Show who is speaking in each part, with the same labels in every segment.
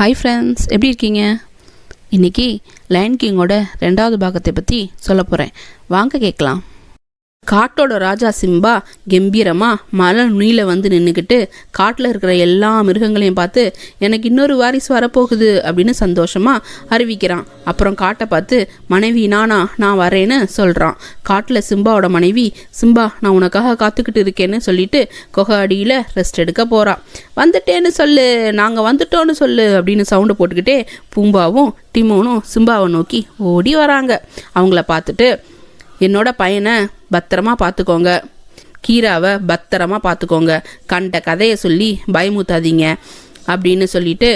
Speaker 1: Hi friends எப்படி இருக்கீங்க? இன்னைக்கு லயன் கிங்கோட ரெண்டாவது பாகத்தை பற்றி சொல்ல போகிறேன் வாங்க கேட்கலாம். காட்டோட ராஜா சிம்பா கம்பீரமாக மலை நுனியில் வந்து நின்றுக்கிட்டு காட்டில் இருக்கிற எல்லா மிருகங்களையும் பார்த்து எனக்கு இன்னொரு வாரிசு வரப்போகுது அப்படின்னு சந்தோஷமாக அறிவிக்கிறான். அப்புறம் காட்டை பார்த்து மனைவி நானா நான் வரேன்னு சொல்கிறான் காட்டில் சிம்பாவோட மனைவி சிம்பா நான் உனக்காக காத்துக்கிட்டு இருக்கேன்னு சொல்லிட்டு கொகை அடியில் ரெஸ்ட் எடுக்க போகிறான் வந்துட்டேன்னு சொல்லு நாங்கள் வந்துட்டோன்னு சொல்லு அப்படின்னு சவுண்டை போட்டுக்கிட்டே பூம்பாவும் டிமோனும் சிம்பாவை நோக்கி ஓடி வராங்க. அவங்கள பார்த்துட்டு என்னோட பையனை பத்திரமா பார்த்துக்கோங்க. கீராவை பத்திரமா பார்த்துக்கோங்க. கண்ட கதையை சொல்லி பயமுத்தாதீங்க அப்படின்னு சொல்லிட்டு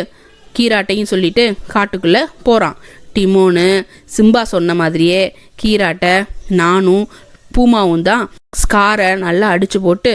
Speaker 1: கீராட்டையும் சொல்லிட்டு காட்டுக்குள்ளே போகிறான் டிமோனு சிம்பா சொன்ன மாதிரியே கீராட்டை நானும் பூமாவும் தான் ஸ்காரை நல்லா அடித்து போட்டு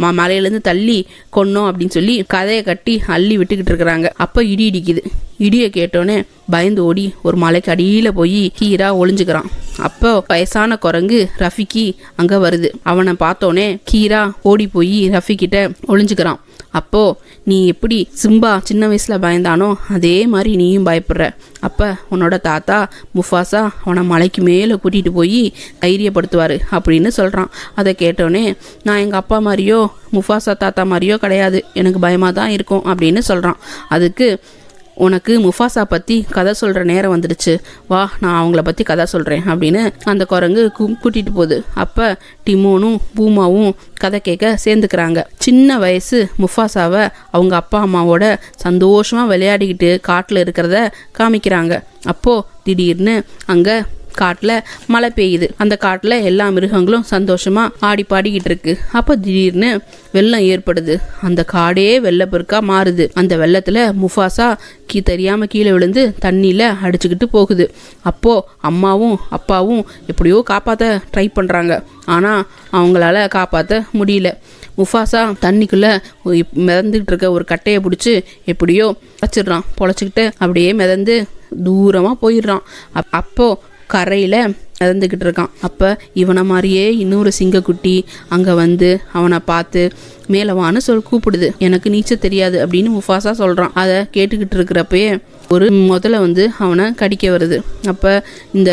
Speaker 1: ம மலையிலேருந்து தள்ளி கொன்னோம் அப்படின்னு சொல்லி கதையை கட்டி அள்ளி விட்டுக்கிட்டு இருக்கிறாங்க. அப்போ இடி இடிக்குது. இடியை கேட்டோன்னே பயந்து ஓடி ஒரு மலைக்கு அடியில் போய் கீரா ஒளிஞ்சுக்கிறான். அப்போ வயசான குரங்கு ரஃபிக்கு அங்கே வருது. அவனை பார்த்தோன்னே கீரா ஓடி போய் ரஃபிக்கிட்ட ஒளிஞ்சுக்கிறான். அப்போ நீ எப்படி சிம்பா சின்ன வயசுல பயந்தானோ அதே மாதிரி நீயும் பயப்படுற. அப்ப உன்னோட தாத்தா முஃபாசா அவனை மலைக்கு மேலே கூட்டிகிட்டு போய் தைரியப்படுத்துவார் அப்படின்னு சொல்கிறான் அதை கேட்டோன்னே நான் எங்கள் அப்பா மாதிரியோ முஃபாசா தாத்தா மாதிரியோ கிடையாது. எனக்கு பயமாக தான் இருக்கும் அப்படின்னு சொல்கிறான் அதுக்கு உனக்கு முஃபாசா பற்றி கதை சொல்கிற நேரம் வந்துடுச்சு. வா நான் அவங்கள பற்றி கதை சொல்கிறேன் அப்படின்னு அந்த குரங்கு கூட்டிகிட்டு கூட்டிட்டு போகுது. அப்போ டிமோனும் பூமாவும் கதை கேட்க சேர்ந்துக்கிறாங்க. சின்ன வயசு முஃபாசாவை அவங்க அப்பா அம்மாவோட சந்தோஷமாக விளையாடிக்கிட்டு காட்டில் இருக்கிறத காமிக்கிறாங்க. அப்போது திடீர்னு அங்கே காட்டில் மழை பெய்யுது. அந்த காட்டில் எல்லா மிருகங்களும் சந்தோஷமாக ஆடி பாடிக்கிட்டு இருக்கு. அப்போ திடீர்னு வெள்ளம் ஏற்படுது. அந்த காடே வெள்ளப்பெருக்காக மாறுது. அந்த வெள்ளத்தில் முஃபாசா கீ தெரியாமல் கீழே விழுந்து தண்ணியில் அடிச்சுக்கிட்டு போகுது. அப்போ அம்மாவும் அப்பாவும் எப்படியோ காப்பாற்ற ட்ரை பண்ணுறாங்க ஆனால் அவங்களால காப்பாற்ற முடியல. முஃபாசா தண்ணிக்குள்ளே மிதந்துக்கிட்டு இருக்க ஒரு கட்டையை பிடிச்சி எப்படியோ வச்சிடுறான் பொழைச்சிக்கிட்டு அப்படியே மிதந்து தூரமாக போயிடுறான். அப் அப்போது கரையில் இறந்துக்கிட்டு இருக்கான். அப்போ இவனை மாதிரியே இன்னொரு சிங்கக்குட்டி அங்கே வந்து அவனை பார்த்து மேலவான்னு சொல் கூப்பிடுது. எனக்கு நீச்சல் தெரியாது அப்படின்னு முஃபாசா சொல்கிறான் அதை கேட்டுக்கிட்டு இருக்கிறப்பயே ஒரு முதல்ல வந்து அவனை கடிக்க வருது. அப்போ இந்த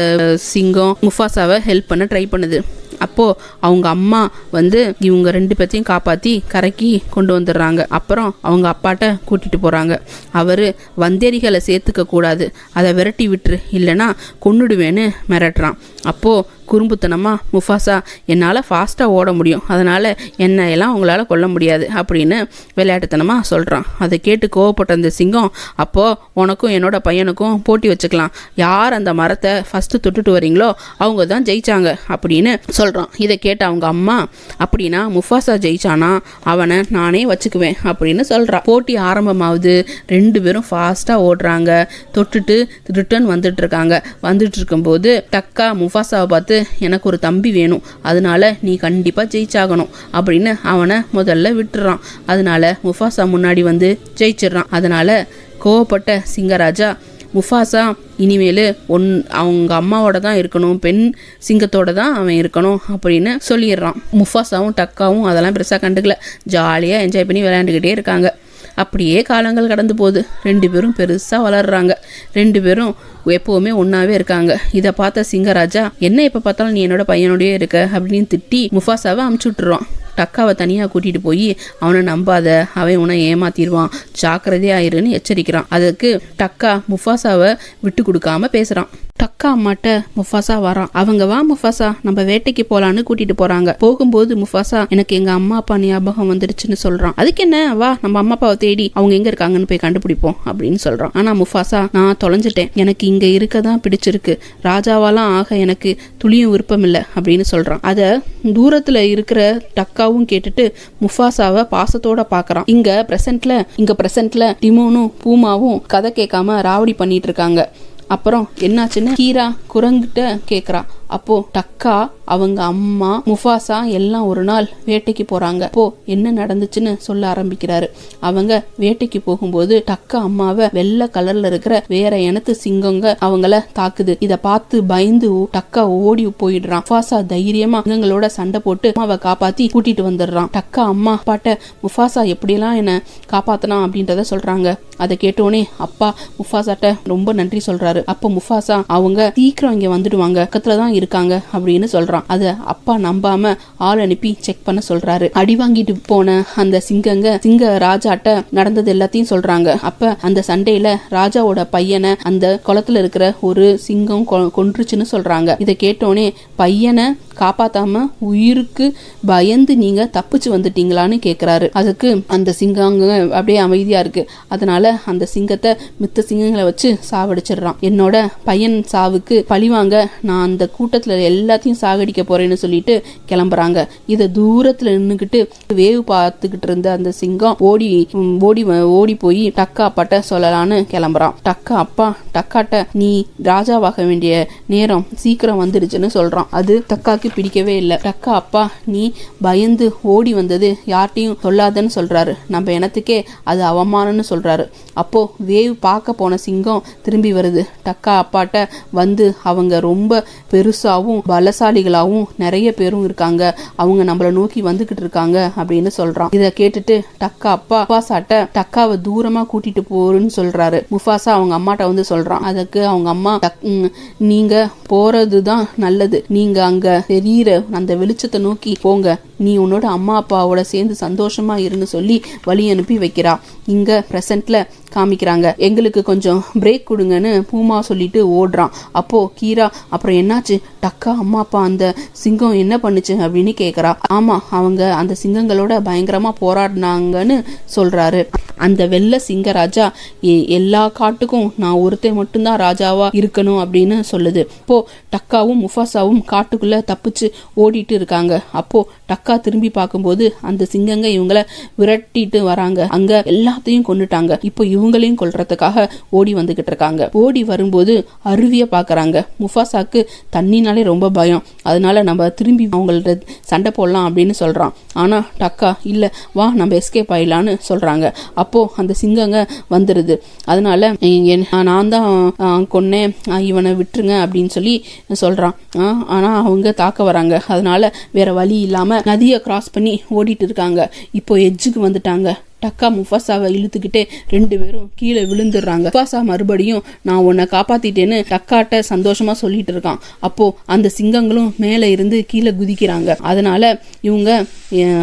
Speaker 1: சிங்கம் முஃபாசாவை ஹெல்ப் பண்ண ட்ரை பண்ணுது. அப்போது அவங்க அம்மா வந்து இவங்க ரெண்டு பேர்த்தையும் காப்பாற்றி கரைக்கி கொண்டு வந்துடுறாங்க. அப்புறம் அவங்க அப்பாட்ட கூட்டிகிட்டு போகிறாங்க அவர் வந்தேரிகளை சேர்த்துக்க கூடாது. அதை விரட்டி விட்டுரு. இல்லைன்னா கொன்னுடுவேன்னு மிரட்டுறான். அப்போது குறும்புத்தனமாக முஃபாசா என்னால் ஃபாஸ்ட்டாக ஓட முடியும். அதனால் என்னை எல்லாம் உங்களால் கொல்ல முடியாது அப்படின்னு விளையாட்டுத்தனமாக சொல்கிறான் அதை கேட்டு கோவப்பட்ட அந்த சிங்கம் அப்போது உனக்கும் என்னோட பையனுக்கும் போட்டி வச்சுக்கலாம். யார் அந்த மரத்தை ஃபஸ்ட்டு தொட்டுட்டு வரீங்களோ அவங்க தான் ஜெயிச்சாங்க அப்படின்னு சொல்கிறான் இதை கேட்ட அவங்க அம்மா அப்படின்னா முஃபாசா ஜெயிச்சானா? அவனை நானே வச்சுக்குவேன் அப்படின்னு சொல்கிறான் போட்டி ஆரம்பமாகுது. ரெண்டு பேரும் ஃபாஸ்ட்டாக ஓடுறாங்க. தொட்டுட்டு ரிட்டர்ன் வந்துட்டு இருக்காங்க. வந்துட்டு இருக்கும்போது டக்கா முஃபாசாவை பார்த்து எனக்கு ஒரு தம்பி வேணும். அதனால நீ கண்டிப்பாக ஜெயிச்சாகணும். அப்படின்னு அவனை முதல்ல விட்டுறான். அதனால முஃபாசா முன்னாடி வந்து ஜெயிச்சிடுறான். அதனால கோவப்பட்ட சிங்கராஜா முஃபாசா இனிமேல் ஒன் அவங்க அம்மாவோட தான் இருக்கணும். பெண் சிங்கத்தோட தான் அவன் இருக்கணும் அப்படின்னு சொல்லிடுறான். முஃபாசாவும் டக்காவும் அதெல்லாம் பெருசாக கண்டுக்கல. ஜாலியாக என்ஜாய் பண்ணி விளையாண்டுக்கிட்டே இருக்காங்க. அப்படியே காலங்கள் கடந்து போகுது. ரெண்டு பேரும் பெருசாக வளர்றாங்க. ரெண்டு பேரும் எப்போவுமே ஒன்றாவே இருக்காங்க. இதை பார்த்த சிங்கராஜா என்ன எப்போ பார்த்தாலும் நீ என்னோட பையனோடய இருக்க அப்படின்னு திட்டி முஃபாசாவை அமுச்சு விட்டுருவான் டக்காவை தனியாக கூட்டிகிட்டு போய் அவனை நம்பாத. அவன் உன்னை ஏமாத்திடுவான். ஜாக்கிரதையாயிருன்னு எச்சரிக்கிறான். அதுக்கு டக்கா முஃபாசாவை விட்டு கொடுக்காம பேசுகிறான் டக்கா அம்மாட்ட முஃபாசா வரான். அவங்க வா முஃபாசா நம்ம வேட்டைக்கு போலான்னு கூட்டிட்டு போறாங்க. போகும்போது முஃபாசா எனக்கு எங்க அம்மா அப்பா ஞாபகம் வந்துடுச்சுன்னு சொல்றான். அதுக்கு என்ன வா நம்ம அம்மா அப்பாவை தேடி அவங்க எங்க இருக்காங்கன்னு போய் கண்டுபிடிப்போம் அப்படின்னு சொல்றான். ஆனா முஃபாசா நான் தொலைஞ்சிட்டேன். எனக்கு இங்க இருக்க தான் பிடிச்சிருக்கு. ராஜாவாலாம் ஆக எனக்கு துளியும் விருப்பம் இல்லை அப்படின்னு சொல்றான். அத தூரத்துல இருக்கிற டக்காவும் கேட்டுட்டு முஃபாசாவை பாசத்தோட பாக்குறான். இங்க பிரசன்ட்ல இங்க பிரசன்ட்ல டிமோனும் பூமாவும் கதை கேட்காம ராவடி பண்ணிட்டு இருக்காங்க. அப்புறம் என்னாச்சுன்னு கீரா குரங்கிட்ட கேட்குறா அப்போ டக்கா அவங்க அம்மா முஃபாசா எல்லாம் ஒரு நாள் வேட்டைக்கு போறாங்க. அப்போ என்ன நடந்துச்சுன்னு சொல்ல ஆரம்பிக்கிறாரு. அவங்க வேட்டைக்கு போகும்போது டக்கா அம்மாவை வெள்ளை கலர்ல இருக்கிற வேற இனத்து சிங்கங்க அவங்கள தாக்குது. இத பார்த்து பயந்து டக்கா ஓடி போயிடுறான். முஃபாசா தைரியமா சிங்கங்களோட சண்டை போட்டு அம்மாவை காப்பாத்தி கூட்டிட்டு வந்துடுறான். டக்கா அம்மா அப்பாட்ட முஃபாசா எப்படியெல்லாம் என்ன காப்பாத்தனா அப்படின்றத சொல்றாங்க. அதை கேட்டோடனே அப்பா முஃபாசாட்ட ரொம்ப நன்றி சொல்றாரு. அப்போ முஃபாசா அவங்க சீக்கிரம் இங்க வந்துடுவாங்க. பக்கத்துல தான் இருக்காங்க அப்படின்னு சொல்றான். அத அப்பா நம்பாம ஆள் அனுப்பி செக் பண்ண சொல்றாரு. அடி வாங்கிட்டு போன அந்த சிங்கங்க சிங்க ராஜாட்ட நடந்தது எல்லாத்தையும் சொல்றாங்க. அப்ப அந்த சண்டையில ராஜாவோட பையனை அந்த குளத்துல இருக்கிற ஒரு சிங்கம் கொ- கொன்றுச்சுன்னு சொல்றாங்க. இதை கேட்டோன்னே பையனை காப்பாத்தாம உயிருக்கு பயந்து நீங்க தப்பிச்சு வந்துட்டீங்களான்னு கேக்குறாரு. அதுக்கு அந்த சிங்கங்க அப்படியே அமைதியா இருக்கு. அதனால அந்த சிங்கத்தை மித்த சிங்கங்களை வச்சு சாவடிச்சிடுறான். என்னோட பையன் சாவுக்கு பழிவாங்க நான் அந்த கூட்டத்தில் எல்லாத்தையும் சாகடிக்க போறேன்னு சொல்லிட்டு கிளம்புறாங்க. இதை தூரத்தில் நின்றுக்கிட்டு வேவு பார்த்துக்கிட்டு இருந்த அந்த சிங்கம் ஓடி ஓடி வ- ஓடி போய் டக்கா அப்பாட்ட சொல்லலான்னு கிளம்புறான். டக்கா அப்பா டக்காட்ட நீ ராஜாவாக வேண்டிய நேரம் சீக்கிரம் வந்துடுச்சுன்னு சொல்றான். அது டக்காக்கு பிடிக்கவே இல்லை. டக்கா அப்பா நீ பயந்து ஓடி வந்தது யார்ட்டையும் சொல்லாதன்னு சொல்றாரு. நம்ம இனத்துக்கே அது அவமானம்னு சொல்றாரு. அப்போ வேவ் பார்க்க போன சிங்கம் திரும்பி வருது. டக்கா அப்பாட்ட வந்து அவங்க ரொம்ப பெருசு பெருசாகவும் பலசாலிகளாகவும் நிறைய பேரும் இருக்காங்க. அவங்க நம்மளை நோக்கி வந்துகிட்டு இருக்காங்க அப்படின்னு சொல்றான். இதை கேட்டுட்டு டக்கா அப்பா முஃபாசாட்ட டக்காவை தூரமா கூட்டிட்டு போறேன்னு சொல்றாரு. முஃபாசா அவங்க அம்மாட்ட வந்து சொல்றான். அதுக்கு அவங்க அம்மா "டக்- ம், நீங்க போறதுதான் நல்லது. நீங்க அங்க தெரியிற அந்த வெளிச்சத்தை நோக்கி போங்க. நீ உன்னோட அம்மா அப்பாவோட சேர்ந்து சந்தோஷமா இருன்னு சொல்லி வழி அனுப்பி வைக்கிறா. இங்க பிரசன்ட்ல காமிக்கிறாங்க. எங்களுக்கு கொஞ்சம் பிரேக் கொடுங்கன்னு பூமா சொல்லிட்டு ஓடுறான். அப்போ கீரா அப்புறம் என்னாச்சு? டக்கா அம்மா அப்பா அந்த சிங்கம் என்ன பண்ணுச்சு அப்படின்னு கேக்குறா. ஆமா அவங்க அந்த சிங்கங்களோட பயங்கரமா போராடினாங்கன்னு சொல்றாரு. அந்த வெள்ளை சிங்கராஜா எ- எல்லா காட்டுக்கும் நான் ஒருத்தன் மட்டும்தான் ராஜாவா இருக்கணும் அப்படின்னு சொல்லுது. இப்போ டக்காவும் முஃபாசாவும் காட்டுக்குள்ள தப்பிச்சு ஓடிட்டு இருக்காங்க. அப்போ டக்கா திரும்பி பார்க்கும்போது அந்த சிங்கங்க இவங்கள விரட்டிட்டு வராங்க. அங்க எல்லாத்தையும் கொண்டுட்டாங்க இப்போ இவங்களையும் கொல்றதுக்காக ஓடி வந்துகிட்டு இருக்காங்க. ஓடி வரும்போது அருவிய பாக்குறாங்க முஃபாசாக்கு தண்ணினாலே ரொம்ப பயம். அதனால நம்ம திரும்பி அவங்கள்ட்ட சண்டை போடலாம் அப்படின்னு சொல்றான். ஆனா டக்கா இல்ல வா நம்ம எஸ்கேப் ஆயிடலான்னு சொல்றாங்க. அப்போ அந்த சிங்கங்க வந்துடுது அதனால என்- நான் தான் கொன்னேன். இவனை விட்டுருங்க அப்படின்னு சொல்லி சொல்றான். ஆனால் ஆனா அவங்க தாக்க வராங்க. அதனால வேற வழி இல்லாம நதியை கிராஸ் பண்ணி ஓடிட்டு இருக்காங்க. இப்போ எட்ஜுக்கு வந்துட்டாங்க. டக்கா முஃபாசாவை இழுத்துக்கிட்டே ரெண்டு பேரும் கீழே விழுந்துடுறாங்க. முஃபாசா மறுபடியும் நான் உன்னை காப்பாத்திட்டேன்னு டக்காட்ட சந்தோஷமா சொல்லிட்டு இருக்கான். அப்போ அந்த சிங்கங்களும் மேலே இருந்து கீழே குதிக்கிறாங்க. அதனால இவங்க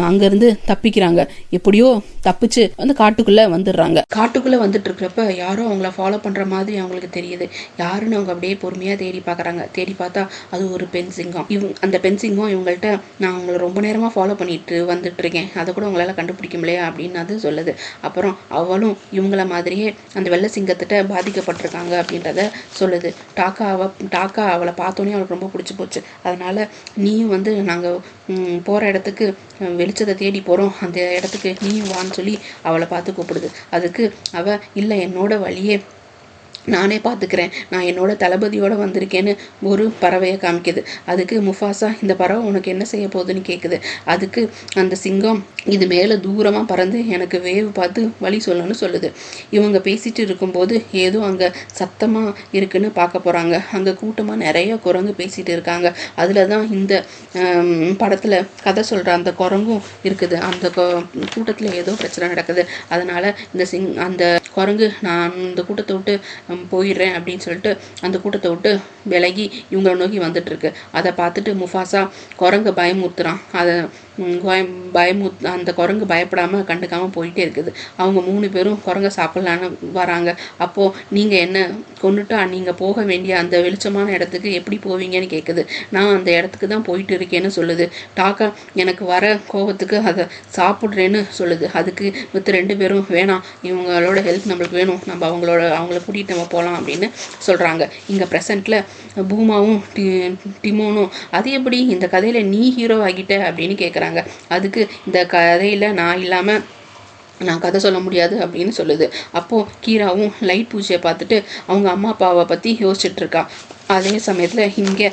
Speaker 1: அங்கேருந்து தப்பிக்கிறாங்க. எப்படியோ தப்பிச்சு வந்து காட்டுக்குள்ளே வந்துடுறாங்க. காட்டுக்குள்ளே வந்துட்டு இருக்கிறப்ப யாரோ அவங்கள ஃபாலோ பண்ணுற மாதிரி அவங்களுக்கு தெரியுது. யாருன்னு அவங்க அப்படியே பொறுமையாக தேடி பார்க்குறாங்க. தேடி பார்த்தா அது ஒரு பெண் சிங்கம். இவங்க அந்த பெண் சிங்கம் இவங்கள்ட்ட நான் அவங்கள ரொம்ப நேரமாக ஃபாலோ பண்ணிட்டு வந்துட்டு இருக்கேன். அதை கூட உங்களால் கண்டுபிடிக்க முடியல அப்படின்னு அது சொல்லுது. அப்புறம் அவளும் இவங்கள மாதிரியே அந்த வெள்ளை சிங்கத்திட்ட பாதிக்கப்பட்டிருக்காங்க அப்படின்றத சொல்லுது. டாக்கா அவ டாக்கா அவளை பார்த்தோன்னே அவளுக்கு ரொம்ப பிடிச்சி போச்சு. அதனால நீயும் வந்து நாங்கள் போகிற இடத்துக்கு வெளிச்சத்தை தேடி போகிறோம் அந்த இடத்துக்கு நீயும் வான்னு சொல்லி அவளை பார்த்து கூப்பிடுது. அதுக்கு அவள் இல்லை என்னோட வழியே நானே பார்த்துக்கிறேன். நான் என்னோட தளபதியோடு வந்திருக்கேன்னு ஒரு பறவையை காமிக்குது. அதுக்கு முஃபாசா இந்த பறவை உனக்கு என்ன செய்ய போகுதுன்னு கேட்குது அதுக்கு அந்த சிங்கம் இது மேலே தூரமாக பறந்து எனக்கு வேவு பார்த்து வழி சொல்லணும்னு சொல்லுது. இவங்க பேசிட்டு இருக்கும்போது ஏதோ அங்கே சத்தமாக இருக்குன்னு பார்க்க போகிறாங்க அங்கே கூட்டமாக நிறைய குரங்கு பேசிகிட்டு இருக்காங்க. அதில் தான் இந்த படத்தில் கதை சொல்கிற அந்த குரங்கும் இருக்குது. அந்த கூட்டத்தில் ஏதோ பிரச்சனை நடக்குது. அதனால் இந்த சிங் அந்த குரங்கு நான் இந்த கூட்டத்தை விட்டு போயிடுறேன் அப்படின்னு சொல்லிட்டு அந்த கூட்டத்தை விட்டு விலகி இவங்களை நோக்கி வந்துட்டுருக்கு அதை பார்த்துட்டு முஃபாசா குரங்கு பயமுறுத்துறான். அதை ம், பயமு அந்த குரங்கு பயப்படாமல் கண்டுக்காமல் போயிட்டே இருக்குது. அவங்க மூணு பேரும் குரங்கை சாப்பிட்லான்னு வராங்க. அப்போது நீங்கள் என்ன கொண்டுட்டா நீங்கள் போக வேண்டிய அந்த வெளிச்சமான இடத்துக்கு எப்படி போவீங்கன்னு கேட்குது நான் அந்த இடத்துக்கு தான் போயிட்டு இருக்கேன்னு சொல்லுது. டாக்கா எனக்கு வர கோபத்துக்கு அதை சாப்பிட்றேன்னு சொல்லுது. அதுக்கு மற்ற ரெண்டு பேரும் வேணாம் இவங்களோட ஹெல்ப் நம்மளுக்கு வேணும். நம்ம அவங்களோட அவங்கள கூட்டிகிட்டு நம்ம போகலாம் அப்படின்னு சொல்கிறாங்க இங்கே ப்ரெசண்ட்டில் பூமாவும் டி- டிமோனும் அது எப்படி? இந்த கதையில் நீ ஹீரோ ஆகிட்ட? அப்படின்னு கேட்குறாங்க அதுக்கு இந்த கதையில் நான் இல்லாமல் நான் கதை சொல்ல முடியாது அப்படின்னு சொல்லுது. அப்போது கீராவும் லைட் பூஜையை பார்த்துட்டு அவங்க அம்மா அப்பாவை பற்றி யோசிச்சுட்டு இருக்கா. அதே சமயத்தில் இங்கே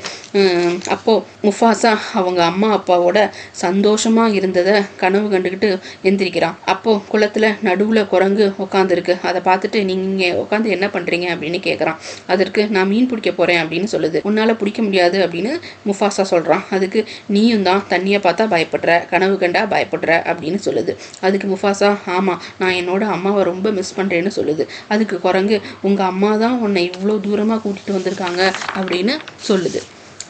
Speaker 1: அப்போது முஃபாசா அவங்க அம்மா அப்பாவோட சந்தோஷமாக இருந்ததை கனவு கண்டுக்கிட்டு எந்திரிக்கிறான். அப்போது குளத்தில் நடுவில் குரங்கு உட்காந்துருக்கு அதை பார்த்துட்டு நீங்கள் உட்காந்து என்ன பண்ணுறீங்க அப்படின்னு கேட்குறான் அதற்கு நான் மீன் பிடிக்க போகிறேன் அப்படின்னு சொல்லுது. உன்னால் பிடிக்க முடியாது அப்படின்னு முஃபாசா சொல்கிறான் அதுக்கு நீயும் தான் தண்ணியை பார்த்தா பயப்படுற கனவு கண்டா பயப்படுற அப்படின்னு சொல்லுது. அதுக்கு முஃபாசா ஆமாம் நான் என்னோட அம்மாவை ரொம்ப மிஸ் பண்ணுறேன்னு சொல்லுது. அதுக்கு குரங்கு உங்கள் அம்மா தான் உன்னை இவ்வளோ தூரமாக கூட்டிகிட்டு வந்திருக்காங்க. அப்படின்னு சொல்லுது.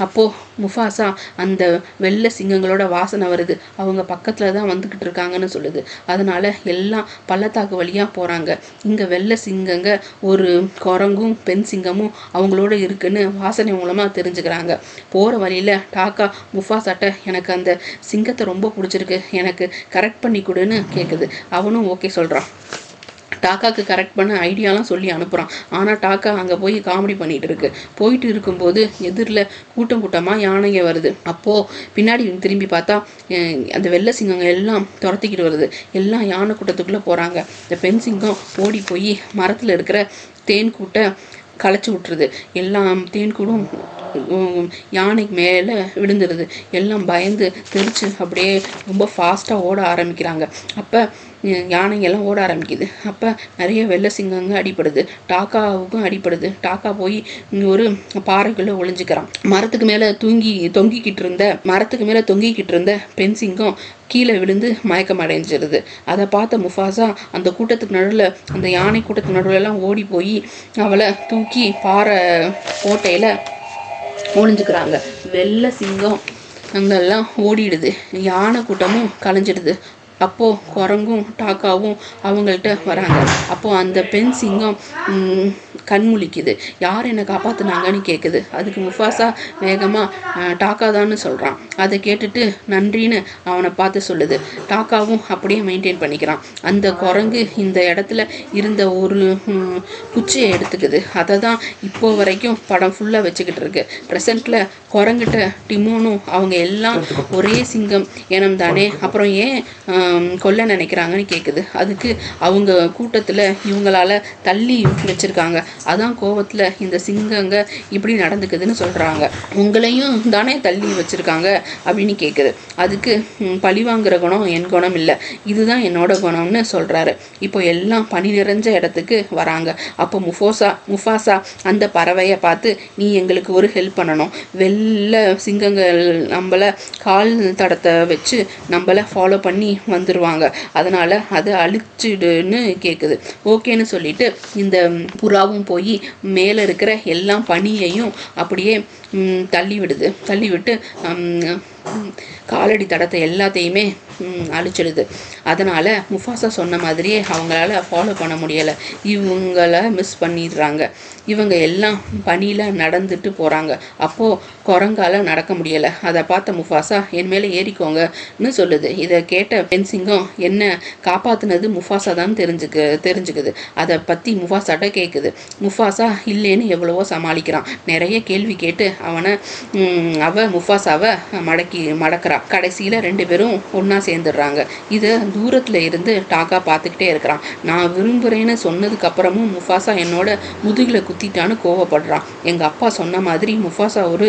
Speaker 1: அப்போது முஃபாசா அந்த வெள்ளை சிங்கங்களோட வாசனை வருது. அவங்க பக்கத்தில் தான் வந்துக்கிட்டு இருக்காங்கன்னு சொல்லுது. அதனால் எல்லாம் பள்ளத்தாக்கு வழியாக போகிறாங்க இங்கே வெள்ளை சிங்கங்க ஒரு குரங்கும் பெண் சிங்கமும் அவங்களோட இருக்குன்னு வாசனை மூலமாக தெரிஞ்சுக்கிறாங்க. போகிற வழியில் டாக்கா முஃபாசாட்ட எனக்கு அந்த சிங்கத்தை ரொம்ப பிடிச்சிருக்கு. எனக்கு கரெக்ட் பண்ணி கொடுன்னு கேட்குது அவனும் ஓகே சொல்கிறான் டாக்காக்கு கரெக்ட் பண்ண ஐடியாலாம் சொல்லி அனுப்புகிறான் ஆனால் டாக்கா அங்கே போய் காமெடி பண்ணிகிட்டு இருக்கு. போயிட்டு இருக்கும்போது எதிரில் கூட்டம் கூட்டமாக யானைங்க வருது. அப்போது பின்னாடி திரும்பி பார்த்தா அந்த வெள்ளை சிங்கங்க எல்லாம் துரத்திக்கிட்டு வருது. எல்லாம் யானை கூட்டத்துக்குள்ளே போகிறாங்க இந்த பெண் சிங்கம் ஓடி போய் மரத்தில் இருக்கிற தேன் கூட்டை களைச்சி விட்டுருது. எல்லாம் தேன் கூடும் யானைக்கு மேலே விழுந்துருது. எல்லாம் பயந்து தெரிச்சு அப்படியே ரொம்ப ஃபாஸ்ட்டாக ஓட ஆரம்பிக்கிறாங்க. அப்போ யானைங்கெல்லாம் ஓட ஆரம்பிக்குது. அப்போ நிறைய வெள்ளை சிங்கங்க அடிப்படுது டாக்காவுக்கும் அடிப்படுது டாக்கா போய் இங்கே ஒரு பாறைக்குள்ளே ஒளிஞ்சுக்கிறான். மரத்துக்கு மேலே தூங்கி தொங்கிக்கிட்டு இருந்த மரத்துக்கு மேலே தொங்கிக்கிட்டு இருந்த பெண் சிங்கம் கீழே விழுந்து மயக்கம் அடைஞ்சிருது. அதை பார்த்த முஃபாசா அந்த கூட்டத்துக்கு நடுவில் அந்த யானை கூட்டத்துக்கு நடுவில்லாம் ஓடி போய் அவளை தூக்கி பாறை கோட்டையில் ஒளிஞ்சுக்கிறாங்க. வெள்ளை சிங்கம் அங்கெல்லாம் ஓடிடுது. யானை கூட்டமும் கலைஞ்சிடுது. அப்போது குரங்கும் டாக்காவும் அவங்கள்ட்ட வராங்க. அப்போது அந்த பெண் சிங்கம் கண்முழிக்குது யார் என்னை காப்பாற்றுனாங்கன்னு கேட்குது அதுக்கு முஃபாசா வேகமாக டாக்கா தான்னு சொல்கிறான் அதை கேட்டுட்டு நன்றின்னு அவனை பார்த்து சொல்லுது. டாக்காவும் அப்படியே மெயின்டைன் பண்ணிக்கிறான். அந்த குரங்கு இந்த இடத்துல இருந்த ஒரு குச்சியை எடுத்துக்குது. அதை தான் இப்போ வரைக்கும் படம் ஃபுல்லாக வச்சுக்கிட்டு இருக்கு. ப்ரெசண்ட்டில் குரங்கிட்ட டிமோனும் அவங்க எல்லாம் ஒரே சிங்கம் இனம் தானே. அப்புறம் ஏன் கொல்ல நினைக்கிறாங்கன்னு கேட்குது அதுக்கு அவங்க கூட்டத்தில் இவங்களால தள்ளி வச்சுருக்காங்க. அதான் கோவத்தில் இந்த சிங்கங்க இப்படி நடந்துக்குதுன்னு சொல்கிறாங்க உங்களையும் தானே தள்ளி வச்சுருக்காங்க அப்படின்னு கேட்குது அதுக்கு பழிவாங்கிற குணம் என் குணம் இல்லை. இதுதான் என்னோட குணம்னு சொல்கிறாரு இப்போ எல்லாம் பனி நிறைஞ்ச இடத்துக்கு வராங்க. அப்போ முஃபோசா முஃபாசா அந்த பறவையை பார்த்து நீ எங்களுக்கு ஒரு ஹெல்ப் பண்ணணும். வெள்ளை சிங்கங்கள் நம்மளை கால் தடத்தை வச்சு நம்மளை ஃபாலோ பண்ணி வந்துடுவாங்க அதனால் அது அழிச்சிடுன்னு கேட்குது ஓகேன்னு சொல்லிட்டு இந்த புறாவும் போய் மேலே இருக்கிற எல்லா பனியையும் அப்படியே தள்ளி விடுது. தள்ளி விட்டு காலடி தடத்தை எல்லாத்தையுமே அழிச்சிடுது. அதனால் முஃபாசா சொன்ன மாதிரியே அவங்களால ஃபாலோ பண்ண முடியலை. இவங்கள மிஸ் பண்ணிடுறாங்க. இவங்க எல்லாம் பனியில் நடந்துட்டு போகிறாங்க அப்போது குரங்கால நடக்க முடியலை. அதை பார்த்த முஃபாசா என் மேலே ஏறிக்கோங்கன்னு சொல்லுது. இதை கேட்ட பென்சிங்கம் என்ன காப்பாற்றுனது முஃபாசா தான் தெரிஞ்சுக்கு தெரிஞ்சுக்குது. அதை பற்றி முஃபாசாட்ட கேட்குது முஃபாசா இல்லைன்னு எவ்வளவோ சமாளிக்கிறான். நிறைய கேள்வி கேட்டு அவனை அவ முஃபாசாவை மடக்கி மடக்கிறா. கடைசியில் ரெண்டு பேரும் ஒன்றா சேர்ந்துடுறாங்க. இதை தூரத்தில் இருந்து டாக்கா பார்த்துக்கிட்டே இருக்கிறான். நான் விரும்புகிறேன்னு சொன்னதுக்கப்புறமும் முஃபாசா என்னோட முதுகில் குத்திட்டான்னு கோவப்படுறான் எங்கள் அப்பா சொன்ன மாதிரி முஃபாசா ஒரு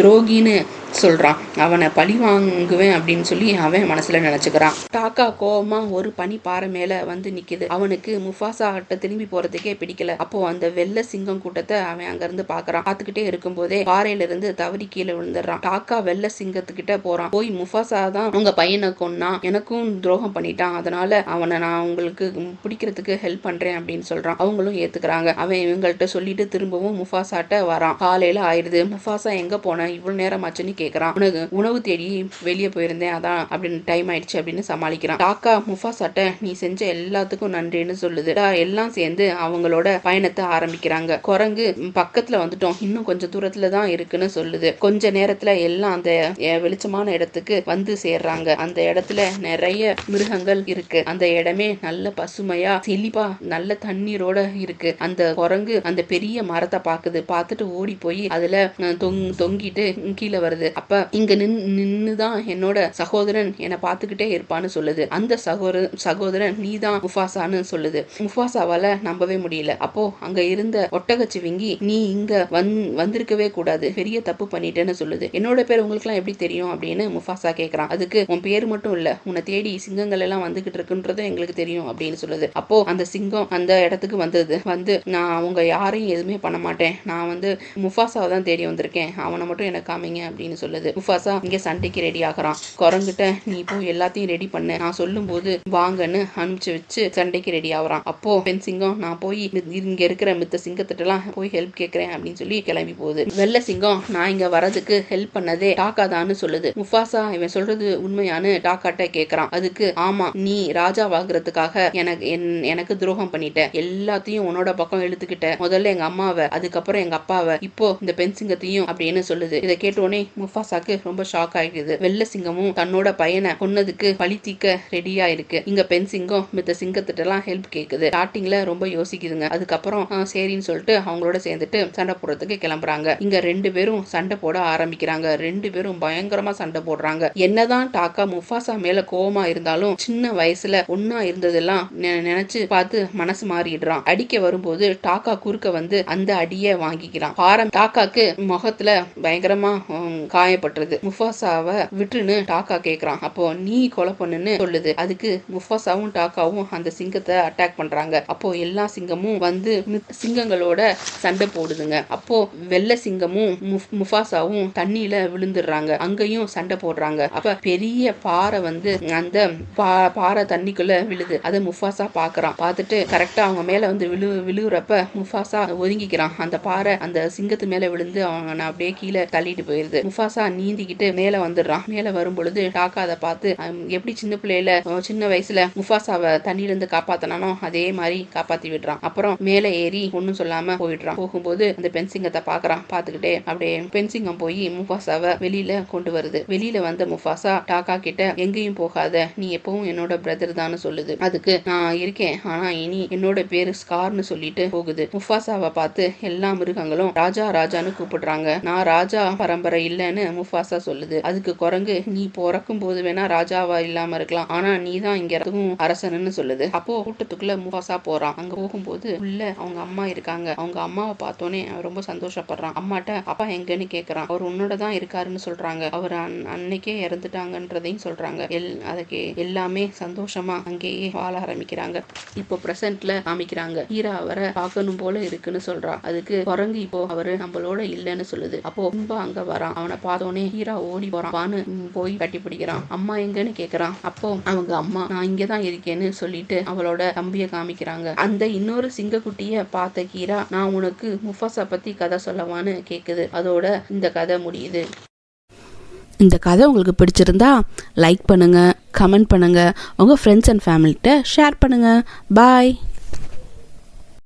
Speaker 1: துரோகின்னு சொல்கிறான் அவனை பழி வாங்குவேன் அப்படின்னு சொல்லி அவன் மனசில் நினச்சிக்கிறான். டாக்கா கோவமாக ஒரு பனி பாறை மேலே வந்து நிற்கிது அவனுக்கு முஃபாசா கிட்ட திரும்பி போகிறதுக்கே பிடிக்கல. அப்போ அந்த வெள்ளை சிங்கம் கூட்டத்தை அவன் அங்கேருந்து பார்க்குறான். பார்த்துக்கிட்டே இருக்கும்போதே பாறையிலிருந்து தவறி கீழே விழுந்துடுறான். டாக்கா வெள்ள சிங்கத்துக்கிட்ட போகிறான் போய் முஃபாசா தான் உங்க பையனை கொன்னா எனக்கும் துரோகம் பண்ணிட்டான். அதனால அவனை நான் உங்களுக்கு பிடிக்கிறதுக்கு ஹெல்ப் பண்ணுறேன் அப்படின்னு சொல்கிறான் அவங்களும் ஏத்துக்கிறாங்க. அவன் இவங்கள்ட்ட சொல்லிட்டு திரும்பவும் முஃபாசாட்ட வரான். காலையில் ஆயிடுது. முஃபாசா எங்கே போனேன் இவ்வளோ நேரம் ஆச்சுன்னு கேக்குறான். உனக்கு உணவு தேடி வெளியே போயிருந்தேன். அதான் அப்படின்னு டைம் ஆயிடுச்சு அப்படின்னு சமாளிக்கிறான். டாக்கா முஃபாசாட்ட நீ செஞ்ச எல்லாத்துக்கும் நன்றின்னு சொல்லுது. எல்லாம் சேர்ந்து அவங்களோட பயணத்தை ஆரம்பிக்கிறாங்க. குரங்கு பக்கத்துல வந்துட்டோம். இன்னும் கொஞ்சம் தூரத்துல தான் தான் இருக்குன்னு சொல்லுது. கொஞ்ச நேரத்துல எல்லாம் அந்த வெளிச்சமான இடத்துக்கு வந்து சேர்றாங்க. அந்த இடத்துல நிறைய மிருகங்கள் இருக்கு. அந்த இடமே நல்ல பசுமையா செழிப்பா நல்ல தண்ணீரோட இருக்கு. அந்த குரங்கு அந்த பெரிய மரத்தை பாக்குது. பார்த்துட்டு ஓடி போய் அதுல தொங் தொங்கிட்டு கீழே வருது. அப்ப இங்க நின் நின்னுதான் என்னோட சகோதரன் என்னை பார்த்துக்கிட்டே இருப்பான்னு சொல்லுது. அந்த சகோதர சகோதரன் நீதான் முஃபாசான்னு சொல்லுது. முஃபாசாவால நம்பவே முடியல. அப்போ அங்க இருந்த ஒட்டகச்சிவிங்கி நீ இங்க வந் வந்திருக்கவே கூடாது. பெரிய தப்பு பண்ணிட்டேன்னு சொல்லுது. என்னோட பேர் உங்களுக்குலாம் எப்படி தெரியும் அப்படின்னு முஃபாசா கேக்குறான். அதுக்கு உன் பேர் மட்டும் இல்ல உன்னை தேடி சிங்கங்கள் எல்லாம் வந்துகிட்டு இருக்குன்றதும் எங்களுக்கு தெரியும் அப்படின்னு சொல்லுது. அப்போ அந்த சிங்கம் அந்த இடத்துக்கு வந்தது. வந்து நான் அவங்க யாரையும் எதுவுமே பண்ண மாட்டேன். நான் வந்து முஃபாசாவை தான் தேடி வந்திருக்கேன். அவனை மட்டும் எனக்கு காமிங்க அப்படின்னு சொல்லுது. முஃபாசா இங்க சண்டைக்கு ரெடி ஆகுறான். குரங்கிட்ட நீ போ எல்லாத்தையும் ரெடி பண்ணு. நான் சொல்லும்போது வாங்கன்னு அனுப்பிச்சு வச்சு சண்டைக்கு ரெடி ஆகுறான். அப்போ பெண் சிங்கம் நான் போய் இங்க இருக்கிற மித்த சிங்கத்திட்டலாம் போய் ஹெல்ப் கேட்கறேன் அப்படின்னு சொல்லி கிளம்பி போகுது. வெள்ள சிங்கம் நான் இங்க வரதுக்கு ஹெல்ப் பண்ணதே டாக்காதான்னு சொல்லுது. முஃபாசா இவன் சொல்றது உண்மையானு டாக்காட்ட கேக்குறான். அதுக்கு ஆமா நீ ராஜாவாகிறதுக்காக எனக்கு என்- எனக்கு துரோகம் பண்ணிட்ட. எல்லாத்தையும் உன்னோட பக்கம் இழுத்துக்கிட்ட. முதல்ல எங்க அம்மாவை அதுக்கப்புறம் எங்க அப்பாவை இப்போ இந்த பெண் சிங்கத்தையும் அப்படின்னு சொல்லுது. இதை கேட்ட உடனே முஃபாசாக்கு ரொம்ப ஷாக் ஆகிடுது வெள்ள சிங்கமும் தன்னோட பையனை கொன்னதுக்கு பழி தீக்க ரெடியா இருக்கு இங்க பெண் சிங்கம் மித்த சிங்கத்திட்ட எல்லாம் ஹெல்ப் கேக்குது ஸ்டார்டிங்ல ரொம்ப யோசிக்குதுங்க. அதுக்கப்புறம் ஆ, சரின்னு சொல்லிட்டு அவங்களோட சேர்ந்துட்டு சண்டை போடுறதுக்கு கிளம்புறாங்க. இங்க ரெண்டு ரெண்டு பேரும் சண்டை போட ஆரம்பிக்கிறாங்க. ரெண்டு பேரும் பயங்கரமா சண்டை போடுறாங்க. என்னதான் டாக்கா முஃபாசா மேல கோவமா இருந்தாலும் சின்ன வயசுல ஒன்னா இருந்ததெல்லாம் நெ- நினைச்சு பார்த்து மனசு மாறிடுறான். அடிக்க வரும்போது டாக்கா குறுக்க வந்து அந்த அடியை வாங்கிக்கிறான். பாரம் டாக்காக்கு முகத்துல பயங்கரமா உம், காயப்பட்டுருது. முஃபாசாவை விட்டுன்னு டாக்கா கேக்குறான். அப்போ நீ கொலை பண்ணுன்னு சொல்லுது. அதுக்கு முஃபாசாவும் டாக்காவும் அந்த சிங்கத்தை அட்டாக் பண்றாங்க. அப்போ எல்லா சிங்கமும் வந்து சிங்கங்களோட சண்டை போடுதுங்க. அப்போ வெள்ளை சிங்கமும் முஃப்- முஃபாசாவும் தண்ணியில விழுந்துடுறாங்க. அங்கேயும் சண்டை போடுறாங்க. அப்ப பெரிய பாறை வந்து அந்த பா- பாறை தண்ணிக்குள்ள விழுது. அதை முஃபாசா பாக்குறான். பார்த்துட்டு கரெக்டா அவங்க மேல வந்து விழு விழுகுறப்ப முஃபாசா ஒதுங்கிக்கிறான். அந்த பாறை அந்த சிங்கத்து மேல விழுந்து அவங்க அப்படியே கீழே தள்ளிட்டு போயிருது. முஃபாசா நீந்திக்கிட்டு மேல வந்துடுறான். மேல வரும் பொழுது டாக்கா அதை பார்த்து எப்படி சின்ன பிள்ளையில சின்ன வயசுல முஃபாசாவை தண்ணியில இருந்து காப்பாத்தனானோ அதே மாதிரி காப்பாத்தி விடுறான். அப்புறம் மேல ஏறி ஒன்னும் சொல்லாம போயிடுறான். போகும்போது அந்த பெண் சிங்கத்தை பாக்குறான். பாத்துக்கிட்டே அப்படியே பென்சிங்கம் போய் முஃபாசாவை வெளியில கொண்டு வருது. வெளியில வந்த முஃபாசா டாக்கா கிட்ட எங்கேயும் போகாத. நீ எப்பவும் என்னோட பிரதர் தான்னு சொல்லுது. அதுக்கு நான் இருக்கேன். ஆனா இனி என்னோட பேரு ஸ்கார்னு சொல்லிட்டு போகுது. முஃபாசாவை பார்த்து எல்லா மிருகங்களும் ராஜா ராஜான்னு கூப்பிடுறாங்க. நான் ராஜா பரம்பரை இல்லைன்னு முஃபாசா சொல்லுது. அதுக்கு குரங்கு நீ பிறக்கும் போது வேணா ராஜாவா இல்லாம இருக்கலாம். ஆனா நீ தான் இங்க அதுவும் அரசனுன்னு சொல்லுது. அப்போ கூட்டத்துக்குள்ள முஃபாசா போறான். அங்க போகும்போது உள்ள அவங்க அம்மா இருக்காங்க. அவங்க அம்மாவை பார்த்தோன்னே அவன் ரொம்ப சந்தோஷப்படுறான். அம்மாட்ட அப்பா எங்கன்னு கேக்குறான். அவர் உன்னோட தான் இருக்காருன்னு சொல்றாங்க. அவர் அன்னைக்கே இறந்துட்டாங்கன்றதையும் சொல்றாங்க. எல் அதுக்கு எல்லாமே சந்தோஷமா அங்கேயே வாழ ஆரம்பிக்கிறாங்க. இப்போ பிரசன்ட்ல காமிக்கிறாங்க. ஹீரா அவரை பார்க்கணும் போல இருக்குன்னு சொல்றா. அதுக்கு குரங்கு இப்போ அவரு நம்மளோட இல்லைன்னு சொல்லுது. அப்போ இன்பா அங்க வரான். அவனை பார்த்தோன்னே ஹீரா ஓடி போறான். வான்னு போய் கட்டி பிடிக்கிறான். அம்மா எங்கன்னு கேக்குறான். அப்போ அவங்க அம்மா நான் இங்கதான் இருக்கேன்னு சொல்லிட்டு அவளோட தம்பிய காமிக்கிறாங்க. அந்த இன்னொரு சிங்கக்குட்டிய பார்த்த கீரா நான் உனக்கு முஃபாசா பத்தி கதை சொல்லவான்னு கேக்குது. அதோட இந்த கதை முடியுது.
Speaker 2: இந்த கதை உங்களுக்கு பிடிச்சிருந்தா லைக் பண்ணுங்கள் கமெண்ட் பண்ணுங்கள் உங்கள் ஃப்ரெண்ட்ஸ் அண்ட் ஃபேமிலிகிட்ட ஷேர் பண்ணுங்கள் பாய்